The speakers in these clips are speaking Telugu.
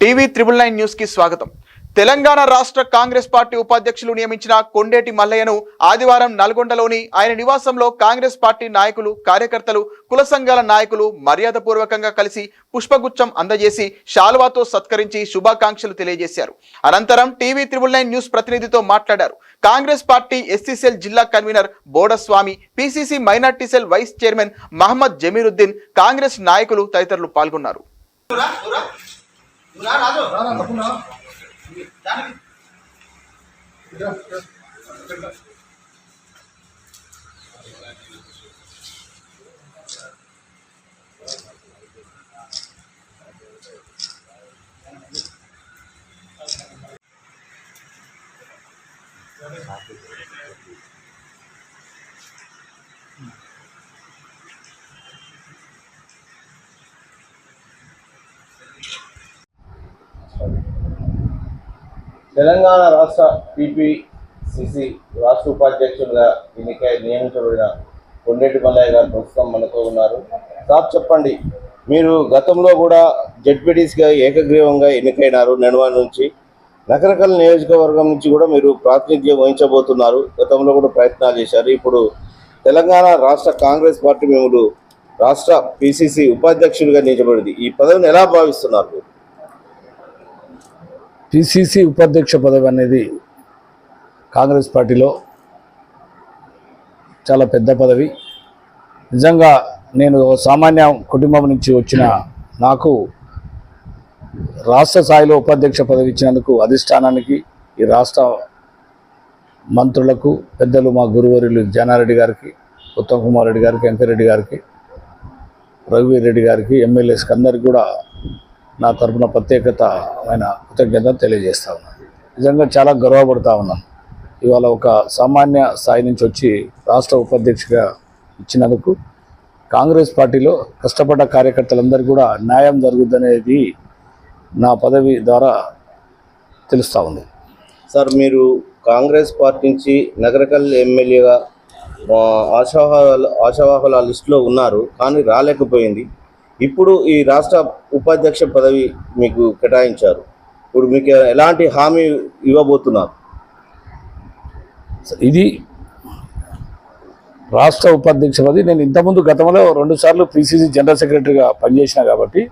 టీవీ త్రిబుల్ నైన్ న్యూస్కి స్వాగతం. తెలంగాణ రాష్ట్ర కాంగ్రెస్ పార్టీ ఉపాధ్యక్షులు నియమించిన కొండేటి మల్లయ్యను ఆదివారం నల్గొండలోని ఆయన నివాసంలో కాంగ్రెస్ పార్టీ నాయకులు కార్యకర్తలు కుల సంఘాల నాయకులు మర్యాదపూర్వకంగా కలిసి పుష్పగుచ్చం అందజేసి షాల్వాతో సత్కరించి శుభాకాంక్షలు తెలియజేశారు. అనంతరం టీవీ త్రిబుల్ నైన్ న్యూస్ ప్రతినిధితో మాట్లాడారు. కాంగ్రెస్ పార్టీ ఎస్సీసీఎల్ జిల్లా convener Bodaswami PCC minority cell vice chairman Mohammed Jameeruddin Congress నాయకులు తదితరులు పాల్గొన్నారు. రా రాదు రాదా తప్పున్నా దానికి Thank you. తెలంగాణ రాష్ట్ర పిపిసిసి రాష్ట్ర ఉపాధ్యక్షులుగా ఎన్నికై నియమించబడిన కొండేటి మల్లయ్య గారు ప్రస్తుతం మనతో ఉన్నారు. సార్ చెప్పండి. మీరు గతంలో కూడా జడ్పీటీసీగా ఏకగ్రీవంగా ఎన్నికైనారు నెడవాడ నుంచి. రకరకాల నియోజకవర్గం నుంచి కూడా మీరు ప్రాతినిధ్యం వహించబోతున్నారు. గతంలో కూడా ప్రయత్నాలు చేశారు. ఇప్పుడు తెలంగాణ రాష్ట్ర కాంగ్రెస్ పార్టీ మేము రాష్ట్ర పిసిసి ఉపాధ్యక్షులుగా నియమించబడింది. ఈ పదవిని ఎలా భావిస్తున్నారు మీరు? పిసిసి ఉపాధ్యక్ష పదవి అనేది కాంగ్రెస్ పార్టీలో చాలా పెద్ద పదవి. నిజంగా నేను సామాన్య కుటుంబం నుంచి వచ్చిన నాకు రాష్ట్ర స్థాయిలో ఉపాధ్యక్ష పదవి ఇచ్చినందుకు అధిష్టానానికి ఈ రాష్ట్ర మంత్రులకు పెద్దలు మా గురువర్యులు జానారెడ్డి గారికి ఉత్తమ్ కుమార్ రెడ్డి గారికి వెంకరెడ్డి గారికి రఘువీర్ రెడ్డి గారికి ఎమ్మెల్యేస్కి అందరికి కూడా నా తరపున ప్రత్యేకతమైన కృతజ్ఞత తెలియజేస్తా ఉన్నాను నిజంగా చాలా గర్వపడుతూ ఉన్నాను ఇవాళ ఒక సామాన్య స్థాయి నుంచి వచ్చి రాష్ట్ర ఉపాధ్యక్షుగా ఇచ్చినందుకు కాంగ్రెస్ పార్టీలో కష్టపడ్డ కార్యకర్తలందరికీ కూడా న్యాయం జరుగుద్దనేది నా పదవి ద్వారా తెలుస్తూ ఉంది. సార్ మీరు కాంగ్రెస్ పార్టీ నుంచి నగరకల్ ఎమ్మెల్యేగా ఆ, ఆశావాహుల ఆశావాహుల లిస్టులో ఉన్నారు కానీ రాలేకపోయింది. ఇప్పుడు ఈ రాష్ట్ర ఉపాధ్యక్ష పదవి మీకు కేటాయించారు. ఇప్పుడు మీకు ఎలాంటి హామీ ఇవ్వబోతున్నారు? ఇది రాష్ట్ర ఉపాధ్యక్ష పదవి. నేను ఇంతకుముందు గతంలో రెండుసార్లు పిసిసి జనరల్ సెక్రటరీగా పనిచేసిన కాబట్టి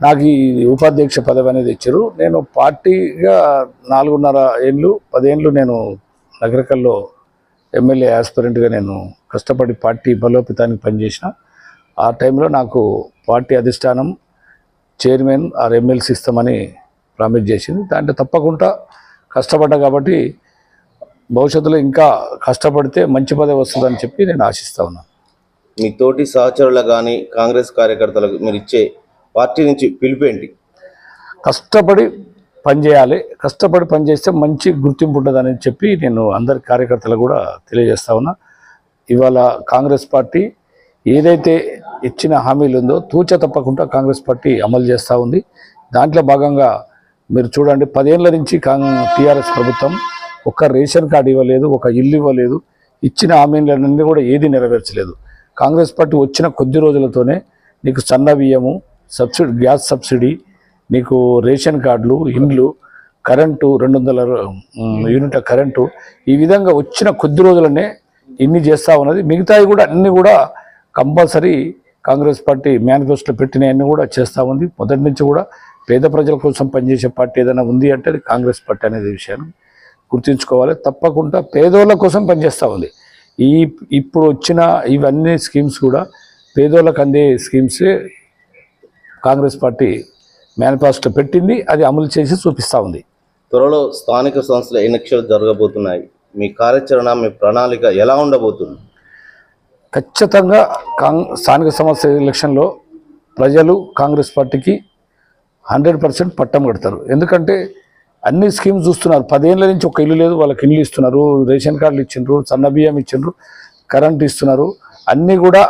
నాకు ఈ ఉపాధ్యక్ష పదవి అనేది ఇచ్చారు. నేను పార్టీగా నాలుగున్నర ఏళ్ళు పదేళ్ళు నేను నగరకల్లో ఎమ్మెల్యే ఆస్పిరెంట్గా నేను కష్టపడి పార్టీ బలోపేతానికి పనిచేసిన ఆ టైంలో నాకు పార్టీ అధిష్టానం చైర్మన్ ఆర్ ఎమ్మెల్సీ ఇస్తామని ప్రామిస్ చేసింది. దాంట్లో తప్పకుండా కష్టపడ్డా కాబట్టి భవిష్యత్తులో ఇంకా కష్టపడితే మంచి పదవి వస్తుందని చెప్పి నేను ఆశిస్తా ఉన్నాను మీ తోటి సహచరులకు కానీ కాంగ్రెస్ కార్యకర్తలకు మీరు ఇచ్చే పార్టీ నుంచి పిలిపేంటి కష్టపడి పనిచేయాలి కష్టపడి పనిచేస్తే మంచి గుర్తింపు ఉంటుందని చెప్పి నేను అందరి కార్యకర్తలు కూడా తెలియజేస్తా ఉన్నా. ఇవాళ కాంగ్రెస్ పార్టీ ఏదైతే ఇచ్చిన హామీలు ఉందో తూచ తప్పకుండా కాంగ్రెస్ పార్టీ అమలు చేస్తూ ఉంది. దాంట్లో భాగంగా మీరు చూడండి పదేళ్ళ నుంచి కాంగ్ టీఆర్ఎస్ ప్రభుత్వం ఒక్క రేషన్ కార్డు ఇవ్వలేదు ఒక ఇల్లు ఇవ్వలేదు ఇచ్చిన హామీలన్నీ కూడా ఏది నెరవేర్చలేదు. కాంగ్రెస్ పార్టీ వచ్చిన కొద్ది రోజులతోనే నీకు సన్న బియ్యము సబ్సిడీ గ్యాస్ సబ్సిడీ నీకు రేషన్ కార్డులు ఇండ్లు కరెంటు రెండు వందల యూనిట్ల కరెంటు ఈ విధంగా వచ్చిన కొద్ది రోజులనే ఇన్ని చేస్తూ ఉన్నది. మిగతాయి కూడా అన్నీ కూడా కంపల్సరీ కాంగ్రెస్ పార్టీ మేనిఫెస్టోలో పెట్టినవన్నీ కూడా చేస్తూ ఉంది. మొదటి నుంచి కూడా పేద ప్రజల కోసం పనిచేసే పార్టీ ఏదైనా ఉంది అంటే అది కాంగ్రెస్ పార్టీ అనేది విషయాన్ని గుర్తుంచుకోవాలి. తప్పకుండా పేదోళ్ళ కోసం పనిచేస్తూ ఉంది. ఈ ఇప్పుడు వచ్చిన ఇవన్నీ స్కీమ్స్ కూడా పేదోళ్ళకు అందే స్కీమ్సే కాంగ్రెస్ పార్టీ మేనిఫెస్టో పెట్టింది. అది అమలు చేసి చూపిస్తూ ఉంది. త్వరలో స్థానిక సంస్థల ఎన్నికలు జరగబోతున్నాయి. మీ కార్యాచరణ మీ ప్రణాళిక ఎలా ఉండబోతుంది? ఖచ్చితంగా కాంగ్ స్థానిక సంస్థ ఎలక్షన్లో ప్రజలు కాంగ్రెస్ పార్టీకి హండ్రెడ్ పర్సెంట్ పట్టం కడతారు. ఎందుకంటే అన్ని స్కీమ్స్ చూస్తున్నారు. పదేళ్ళ నుంచి ఒక ఇల్లు లేదు వాళ్ళకి ఇల్లు ఇస్తున్నారు రేషన్ కార్డులు ఇచ్చిండ్రు సన్న బియ్యం ఇచ్చిండ్రు కరెంట్ ఇస్తున్నారు. అన్నీ కూడా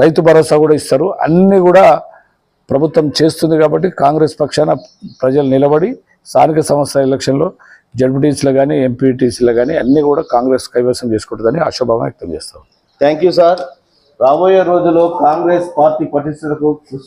రైతు భరోసా కూడా ఇస్తారు. అన్నీ కూడా ప్రభుత్వం చేస్తుంది కాబట్టి కాంగ్రెస్ పక్షాన ప్రజలు నిలబడి స్థానిక సంస్థల ఎలక్షన్లో జడ్పీటీసీలో కానీ ఎంపీటీసీలో కానీ అన్నీ కూడా కాంగ్రెస్ కైవసం చేసుకుంటుందని ఆశాభావం వ్యక్తం చేస్తాం. Thank you sir. రాబోయే రోజుల్లో కాంగ్రెస్ పార్టీ పటిష్టతకు